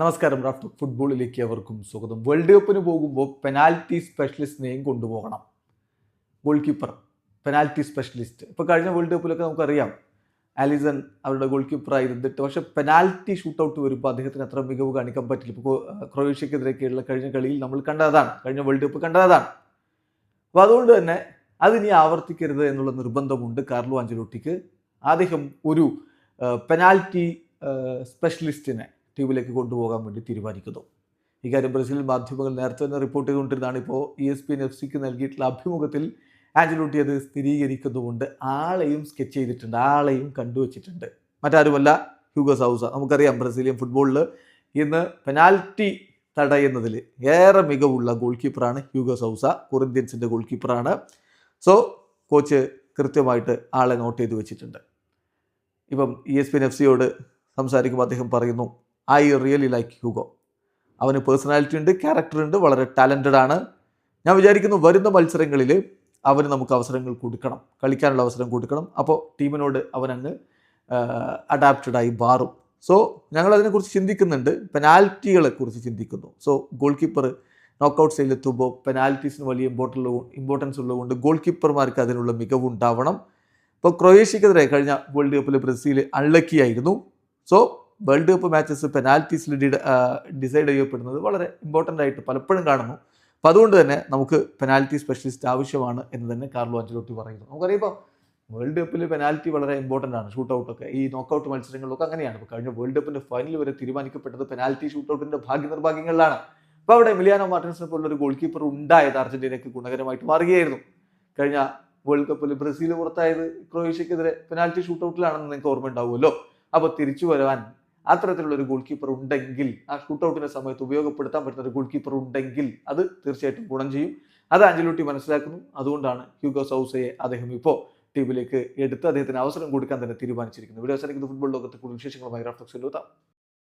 നമസ്കാരം റാഫ്റ്റ് ഫുട്ബോളിലേക്ക് അവർക്കും സ്വാഗതം. വേൾഡ് കപ്പിന് പോകുമ്പോൾ പെനാൽറ്റി സ്പെഷ്യലിസ്റ്റിനെയും കൊണ്ടുപോകണം. Goalkeeper penalty specialist. ഇപ്പോൾ കഴിഞ്ഞ വേൾഡ് കപ്പിലൊക്കെ നമുക്കറിയാം ആലിസൺ അവരുടെ ഗോൾ കീപ്പറായി ഇരുന്നിട്ട് പക്ഷേ പെനാൽറ്റി ഷൂട്ട് ഔട്ട് വരുമ്പോൾ അദ്ദേഹത്തിന് അത്ര മികവ് കാണിക്കാൻ പറ്റില്ല. ഇപ്പോൾ ക്രൊയേഷ്യക്കെതിരെയൊക്കെയുള്ള കഴിഞ്ഞ കളിയിൽ നമ്മൾ കണ്ടതാണ് കഴിഞ്ഞ വേൾഡ് കപ്പ് കണ്ടതാണ് അപ്പോൾ അതുകൊണ്ട് തന്നെ അതിനി ആവർത്തിക്കരുത് എന്നുള്ള നിർബന്ധമുണ്ട് കാർലോ അഞ്ചലോട്ടിക്ക് അദ്ദേഹം ഒരു പെനാൽറ്റി സ്പെഷ്യലിസ്റ്റിനെ ടീമിലേക്ക് കൊണ്ടുപോകാൻ വേണ്ടി തീരുമാനിക്കുന്നു. ഇക്കാര്യം ബ്രസീൽ മാധ്യമങ്ങൾ നേരത്തെ തന്നെ റിപ്പോർട്ട് ചെയ്തുകൊണ്ടിരുന്നതാണ്. ഇപ്പോൾ E S P N F സിക്ക് നൽകിയിട്ടുള്ള അഭിമുഖത്തിൽ ആഞ്ചലോട്ടി അത് സ്ഥിരീകരിക്കുന്നുമുണ്ട് ആളെയും സ്കെച്ച് ചെയ്തിട്ടുണ്ട് ആളെയും കണ്ടുവച്ചിട്ടുണ്ട്. മറ്റാരുമല്ല ഹ്യൂഗോ സൗസ നമുക്കറിയാം ബ്രസീലിയൻ ഫുട്ബോളിൽ ഇന്ന് പെനാൽറ്റി തടയുന്നതിൽ ഏറെ മികവുള്ള ഗോൾ കീപ്പറാണ് ഹ്യൂഗോ സൗസ കൊറിന്ത്യൻസിന്റെ ഗോൾ കീപ്പറാണ് സോ കോച്ച് കൃത്യമായിട്ട് ആളെ നോട്ട് ചെയ്ത് വെച്ചിട്ടുണ്ട്. ഇപ്പം E S P N F സിയോട് സംസാരിക്കുമ്പോൾ അദ്ദേഹം പറയുന്നു ഐ റിയലി ലൈക്ക് ഹ്യൂഗോ. അവന് പേഴ്സണാലിറ്റി ഉണ്ട് ക്യാരക്ടർ ഉണ്ട് വളരെ ടാലന്റഡ് ആണ്. ഞാൻ വിചാരിക്കുന്നു വരുന്ന മത്സരങ്ങളിൽ അവന് നമുക്ക് അവസരങ്ങൾ കൊടുക്കണം കളിക്കാനുള്ള അവസരം കൊടുക്കണം. അപ്പോൾ ടീമിനോട് അവനങ്ങ് അഡാപ്റ്റഡ് ആയി മാറും. സോ ഞങ്ങൾ അതിനെക്കുറിച്ച് ചിന്തിക്കുന്നുണ്ട് പെനാൽറ്റികളെ കുറിച്ച് ചിന്തിക്കുന്നു സോ ഗോൾ കീപ്പർ നോക്കൗട്ട് സ്റ്റേജിലെത്തുമ്പോൾ പെനാൽറ്റീസിന് വലിയ ഇമ്പോർട്ടന്റ് ഇമ്പോർട്ടൻസ് ഉള്ളതുകൊണ്ട് ഗോൾ കീപ്പർമാർക്ക് അതിനുള്ള മികവുണ്ടാവണം ഇപ്പോൾ ക്രൊയേഷ്യക്കെതിരെ കഴിഞ്ഞ വേൾഡ് കപ്പിൽ ബ്രസീൽ അൺലക്കി ആയിരുന്നു. സോ വേൾഡ് കപ്പ് മാച്ചസ് പെനാൽറ്റീസിൽ ഡിസൈഡ് ചെയ്യപ്പെടുന്നത് വളരെ ഇമ്പോർട്ടന്റ് ആയിട്ട് പലപ്പോഴും കാണുന്നു. അപ്പോൾ അതുകൊണ്ട് തന്നെ നമുക്ക് പെനാൽറ്റി സ്പെഷ്യലിസ്റ്റ് ആവശ്യമാണ് എന്ന് തന്നെ കാർലോ അഞ്ചലോട്ടി പറയുന്നു. നമുക്കറിയാം ഇപ്പോൾ വേൾഡ് കപ്പിൽ പെനാൽറ്റി വളരെ ഇമ്പോർട്ടന്റ് ആണ്. ഷൂട്ട് ഔട്ടൊക്കെ ഈ നോക്കൗട്ട് മത്സരങ്ങളിലൊക്കെ അങ്ങനെയാണ്. ഇപ്പോൾ കഴിഞ്ഞ വേൾഡ് കപ്പിന്റെ ഫൈനൽ വരെ തീരുമാനിക്കപ്പെട്ടത് പെനാൽറ്റി ഷൂട്ട് ഔട്ടിന്റെ ഭാഗ്യ നിർഭാഗ്യങ്ങളിലാണ് അപ്പോൾ അവിടെ മിലിയാനോ മാർട്ടിൻസിനെ പോലുള്ളൊരു ഗോൾ കീപ്പർ ഉണ്ടായത് അർജന്റീനയ്ക്ക് ഗുണകരമായിട്ട് മാറുകയായിരുന്നു. കഴിഞ്ഞ വേൾഡ് കപ്പിൽ ബ്രസീൽ പുറത്തായത് ക്രൊയേഷ്യക്കെതിരെ പെനാൽറ്റി ഷൂട്ട് ഔട്ടിലാണെന്ന് നിങ്ങൾക്ക് ഓർമ്മ ഉണ്ടാവുമല്ലോ അപ്പോൾ തിരിച്ചു വരാൻ അത്തരത്തിലുള്ള ഒരു ഗോൾ കീപ്പർ ഉണ്ടെങ്കിൽ ആ ഷൂട്ട് ഔട്ടിന്റെ സമയത്ത് ഉപയോഗപ്പെടുത്താൻ പറ്റുന്ന ഒരു ഗോൾ കീപ്പർ ഉണ്ടെങ്കിൽ അത് തീർച്ചയായിട്ടും ഗുണം ചെയ്യും. അത് ആഞ്ചലോട്ടി മനസ്സിലാക്കുന്നു. അതുകൊണ്ടാണ് ഹ്യൂഗോ സൗസയെ അദ്ദേഹം ഇപ്പോൾ ടീമിലേക്ക് എടുത്ത് അദ്ദേഹത്തിന് അവസരം കൊടുക്കാൻ തന്നെ തീരുമാനിച്ചിരിക്കുന്നു ഇവിടെ അവസാനിക്കുന്ന. ഫുട്ബോൾ ലോകത്ത് കൂടുതൽ വിശേഷങ്ങളുമായി റാഫ്റ്റോക്സിൽ എത്താം